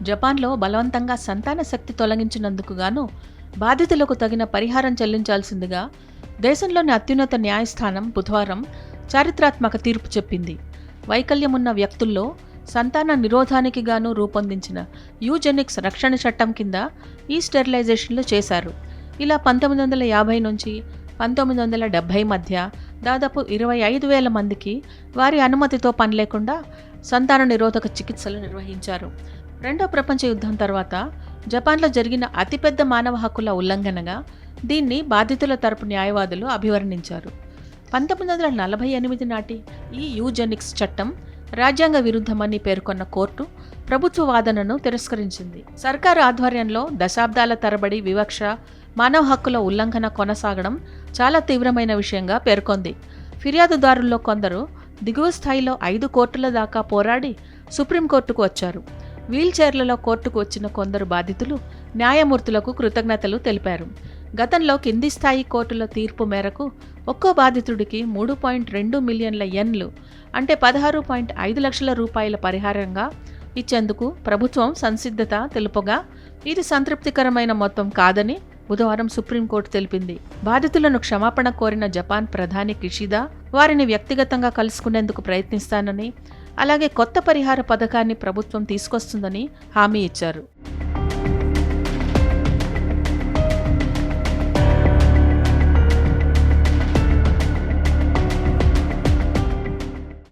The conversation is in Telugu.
జపాన్లో బలవంతంగా సంతాన శక్తి తొలగించినందుకు గాను బాధితులకు తగిన పరిహారం చెల్లించాల్సిందిగా దేశంలోని అత్యున్నత న్యాయస్థానం బుధవారం చారిత్రాత్మక తీర్పు చెప్పింది. వైకల్యమున్న వ్యక్తుల్లో సంతాన నిరోధానికి గాను రూపొందించిన యూజెనిక్స్ రక్షణ చట్టం కింద ఈ స్టెరిలైజేషన్లు చేశారు. ఇలా పంతొమ్మిది వందల యాభై నుంచి పంతొమ్మిది వందల డెబ్భై మధ్య దాదాపు ఇరవై ఐదు వేల మందికి వారి అనుమతితో పని లేకుండా సంతాన నిరోధక చికిత్సలు నిర్వహించారు. రెండో ప్రపంచ యుద్ధం తర్వాత జపాన్లో జరిగిన అతిపెద్ద మానవ హక్కుల ఉల్లంఘనగా దీన్ని బాధితుల తరపు న్యాయవాదులు అభివర్ణించారు. పంతొమ్మిది వందల నలభై ఎనిమిది నాటి ఈ యూజెనిక్స్ చట్టం రాజ్యాంగ విరుద్ధమని పేర్కొన్న కోర్టు ప్రభుత్వ వాదనను తిరస్కరించింది. సర్కారు ఆధ్వర్యంలో దశాబ్దాల తరబడి వివక్ష మానవ హక్కుల ఉల్లంఘన కొనసాగడం చాలా తీవ్రమైన విషయంగా పేర్కొంది. ఫిర్యాదుదారుల్లో కొందరు దిగువ స్థాయిలో ఐదు కోర్టుల దాకా పోరాడి సుప్రీంకోర్టుకు వచ్చారు. వీల్చైర్లలో కోర్టుకు వచ్చిన కొందరు బాధితులు న్యాయమూర్తులకు కృతజ్ఞతలు తెలిపారు. గతంలో కింది స్థాయి కోర్టుల తీర్పు మేరకు ఒక్కో బాధితుడికి మూడు పాయింట్ రెండు మిలియన్ల ఎన్లు అంటే పదహారు పాయింట్ ఐదు లక్షల రూపాయల పరిహారంగా ఇచ్చేందుకు ప్రభుత్వం సంసిద్ధత తెలుపగా ఇది సంతృప్తికరమైన మొత్తం కాదని బుధవారం సుప్రీంకోర్టు తెలిపింది. బాధితులను క్షమాపణ కోరిన జపాన్ ప్రధాని కిషిదా వారిని వ్యక్తిగతంగా కలుసుకునేందుకు ప్రయత్నిస్తానని అలాగే కొత్త పరిహార పథకాన్ని ప్రభుత్వం తీసుకొస్తుందని హామీ ఇచ్చారు.